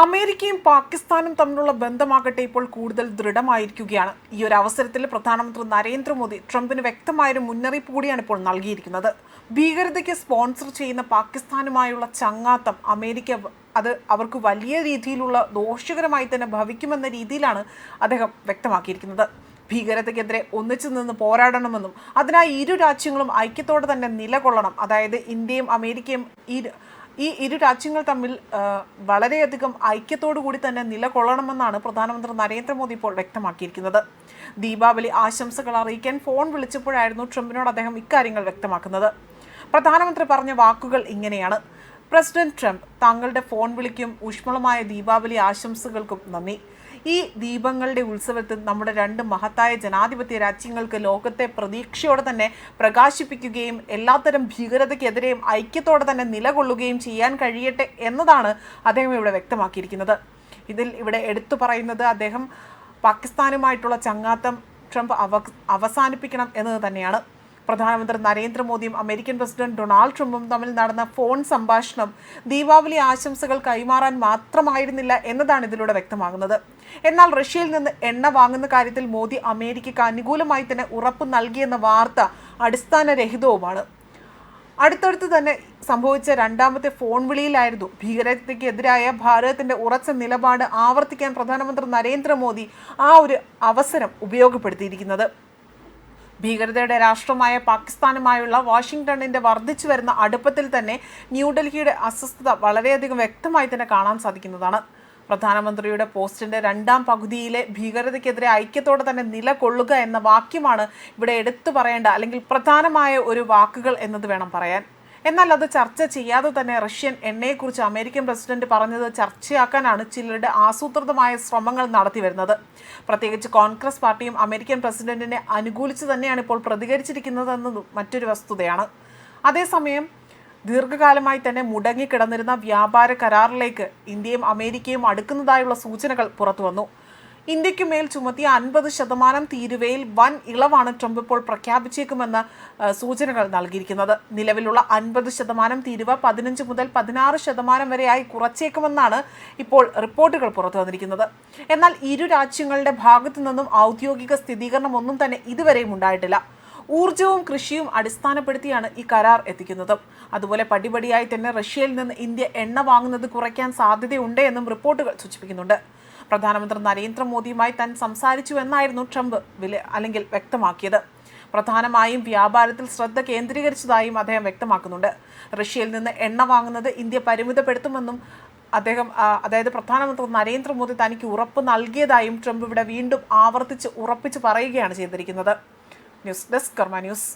അമേരിക്കയും പാകിസ്ഥാനും തമ്മിലുള്ള ബന്ധമാകട്ടെ ഇപ്പോൾ കൂടുതൽ ദൃഢമായിരിക്കുകയാണ്. ഈ ഒരു അവസരത്തിൽ പ്രധാനമന്ത്രി നരേന്ദ്രമോദി ട്രംപിന് വ്യക്തമായൊരു മുന്നറിയിപ്പ് കൂടിയാണ് ഇപ്പോൾ നൽകിയിരിക്കുന്നത്. ഭീകരതയ്ക്ക് സ്പോൺസർ ചെയ്യുന്ന പാകിസ്ഥാനുമായുള്ള ചങ്ങാത്തം അമേരിക്ക അത് അവർക്ക് വലിയ രീതിയിലുള്ള ദോഷകരമായി തന്നെ ഭവിക്കുമെന്ന രീതിയിലാണ് അദ്ദേഹം വ്യക്തമാക്കിയിരിക്കുന്നത്. ഭീകരതയ്ക്കെതിരെ ഒന്നിച്ചു നിന്ന് പോരാടണമെന്നും അതിനായി ഇരു രാജ്യങ്ങളും ഐക്യത്തോടെ തന്നെ നിലകൊള്ളണം. അതായത് ഇന്ത്യയും അമേരിക്കയും ഈ ഈ ഇരു രാജ്യങ്ങൾ തമ്മിൽ വളരെയധികം ഐക്യത്തോടു കൂടി തന്നെ നിലകൊള്ളണമെന്നാണ് പ്രധാനമന്ത്രി നരേന്ദ്രമോദി ഇപ്പോൾ വ്യക്തമാക്കിയിരിക്കുന്നത്. ദീപാവലി ആശംസകൾ അറിയിക്കാൻ ഫോൺ വിളിച്ചപ്പോഴായിരുന്നു ട്രംപിനോട് അദ്ദേഹം ഇക്കാര്യങ്ങൾ വ്യക്തമാക്കുന്നത്. പ്രധാനമന്ത്രി പറഞ്ഞ വാക്കുകൾ ഇങ്ങനെയാണ്. പ്രസിഡന്റ് ട്രംപ് താങ്കളുടെ ഫോൺ വിളിക്കും ഊഷ്മളമായ ദീപാവലി ആശംസകൾക്കും നന്ദി. ഈ ദീപങ്ങളുടെ ഉത്സവത്തിൽ നമ്മുടെ രണ്ട് മഹത്തായ ജനാധിപത്യ രാജ്യങ്ങൾക്ക് ലോകത്തെ പ്രതീക്ഷയോടെ തന്നെ പ്രകാശിപ്പിക്കുകയും എല്ലാത്തരം ഭീകരതയ്ക്കെതിരെയും ഐക്യത്തോടെ തന്നെ നിലകൊള്ളുകയും ചെയ്യാൻ കഴിയട്ടെ എന്നതാണ് അദ്ദേഹം ഇവിടെ വ്യക്തമാക്കിയിരിക്കുന്നത്. ഇതിൽ ഇവിടെ എടുത്തു പറയുന്നത് അദ്ദേഹം പാകിസ്ഥാനുമായിട്ടുള്ള ചങ്ങാത്തം ട്രംപ് അവ അവസാനിപ്പിക്കണം എന്നത് തന്നെയാണ്. പ്രധാനമന്ത്രി നരേന്ദ്രമോദിയും അമേരിക്കൻ പ്രസിഡന്റ് ഡൊണാൾഡ് ട്രംപും തമ്മിൽ നടന്ന ഫോൺ സംഭാഷണം ദീപാവലി ആശംസകൾ കൈമാറാൻ മാത്രമായിരുന്നില്ല എന്നതാണ് ഇതിലൂടെ വ്യക്തമാകുന്നത്. എന്നാൽ റഷ്യയിൽ നിന്ന് എണ്ണ വാങ്ങുന്ന കാര്യത്തിൽ മോദി അമേരിക്കയ്ക്ക് അനുകൂലമായി തന്നെ ഉറപ്പ് നൽകിയെന്ന വാർത്ത അടിസ്ഥാനരഹിതവുമാണ്. അടുത്തടുത്ത് തന്നെ സംഭവിച്ച രണ്ടാമത്തെ ഫോൺ വിളിയിലായിരുന്നു ഭീകരതയ്ക്കെതിരായ ഭാരതത്തിന്റെ ഉറച്ച നിലപാട് ആവർത്തിക്കാൻ പ്രധാനമന്ത്രി നരേന്ദ്രമോദി ആ ഒരു അവസരം ഉപയോഗപ്പെടുത്തിയിരിക്കുന്നത്. ഭീകരതയുടെ രാഷ്ട്രമായ പാകിസ്ഥാനുമായുള്ള വാഷിംഗ്ടണിന്റെ വർദ്ധിച്ചു വരുന്ന അടുപ്പത്തിൽ തന്നെ ന്യൂഡൽഹിയുടെ അസ്വസ്ഥത വളരെയധികം വ്യക്തമായി തന്നെ കാണാൻ സാധിക്കുന്നതാണ്. പ്രധാനമന്ത്രിയുടെ പോസ്റ്റിന്റെ രണ്ടാം പകുതിയിലെ ഭീകരതയ്ക്കെതിരെ ഐക്യത്തോടെ തന്നെ നിലകൊള്ളുക എന്ന വാക്യമാണ് ഇവിടെ എടുത്തു പറയേണ്ട അല്ലെങ്കിൽ പ്രധാനമായ ഒരു വാക്കുകൾ എന്നത് വേണം പറയാൻ. എന്നാൽ അത് ചർച്ച ചെയ്യാതെ തന്നെ റഷ്യൻ എണ്ണയെക്കുറിച്ച് അമേരിക്കൻ പ്രസിഡന്റ് പറഞ്ഞത് ചർച്ചയാക്കാനാണ് ചിലരുടെ ആസൂത്രിതമായ ശ്രമങ്ങൾ നടത്തി വരുന്നത്. പ്രത്യേകിച്ച് കോൺഗ്രസ് പാർട്ടിയും അമേരിക്കൻ പ്രസിഡന്റിനെ അനുകൂലിച്ച് തന്നെയാണ് ഇപ്പോൾ പ്രതികരിച്ചിരിക്കുന്നതെന്നത് മറ്റൊരു വസ്തുതയാണ്. അതേസമയം ദീർഘകാലമായി തന്നെ മുടങ്ങിക്കിടന്നിരുന്ന വ്യാപാര കരാറിലേക്ക് ഇന്ത്യയും അമേരിക്കയും അടുക്കുന്നതായുള്ള സൂചനകൾ പുറത്തു വന്നു ഇന്ത്യയ്ക്ക് മേൽ ചുമത്തിയ അൻപത് ശതമാനം തീരുവയിൽ വൻ ഇളവാണ് ട്രംപ് ഇപ്പോൾ പ്രഖ്യാപിച്ചേക്കുമെന്ന് സൂചനകൾ നൽകിയിരിക്കുന്നത്. നിലവിലുള്ള അൻപത് ശതമാനം തീരുവ പതിനഞ്ച് മുതൽ പതിനാറ് ശതമാനം വരെയായി കുറച്ചേക്കുമെന്നാണ് ഇപ്പോൾ റിപ്പോർട്ടുകൾ പുറത്തു വന്നിരിക്കുന്നത്. എന്നാൽ ഇരു രാജ്യങ്ങളുടെ ഭാഗത്തു നിന്നും ഔദ്യോഗിക സ്ഥിരീകരണം ഒന്നും തന്നെ ഇതുവരെയും ഉണ്ടായിട്ടില്ല. ഊർജവും കൃഷിയും അടിസ്ഥാനപ്പെടുത്തിയാണ് ഈ കരാർ എത്തിക്കുന്നത്. അതുപോലെ പടിപടിയായി തന്നെ റഷ്യയിൽ നിന്ന് ഇന്ത്യ എണ്ണ വാങ്ങുന്നത് കുറയ്ക്കാൻ സാധ്യതയുണ്ട് എന്നും റിപ്പോർട്ടുകൾ സൂചിപ്പിക്കുന്നുണ്ട്. പ്രധാനമന്ത്രി നരേന്ദ്രമോദിയുമായി താൻ സംസാരിച്ചു എന്നായിരുന്നു ട്രംപ് വില അല്ലെങ്കിൽ വ്യക്തമാക്കിയത്. പ്രധാനമായും വ്യാപാരത്തിൽ ശ്രദ്ധ കേന്ദ്രീകരിച്ചതായും അദ്ദേഹം വ്യക്തമാക്കുന്നുണ്ട്. റഷ്യയിൽ നിന്ന് എണ്ണ വാങ്ങുന്നത് ഇന്ത്യ പരിമിതപ്പെടുത്തുമെന്നും അദ്ദേഹം അതായത് പ്രധാനമന്ത്രി നരേന്ദ്രമോദി തനിക്ക് ഉറപ്പ് നൽകിയതായും ട്രംപ് ഇവിടെ വീണ്ടും ആവർത്തിച്ച് ഉറപ്പിച്ച് പറയുകയാണ് ചെയ്തിരിക്കുന്നത്. News desk Karma news.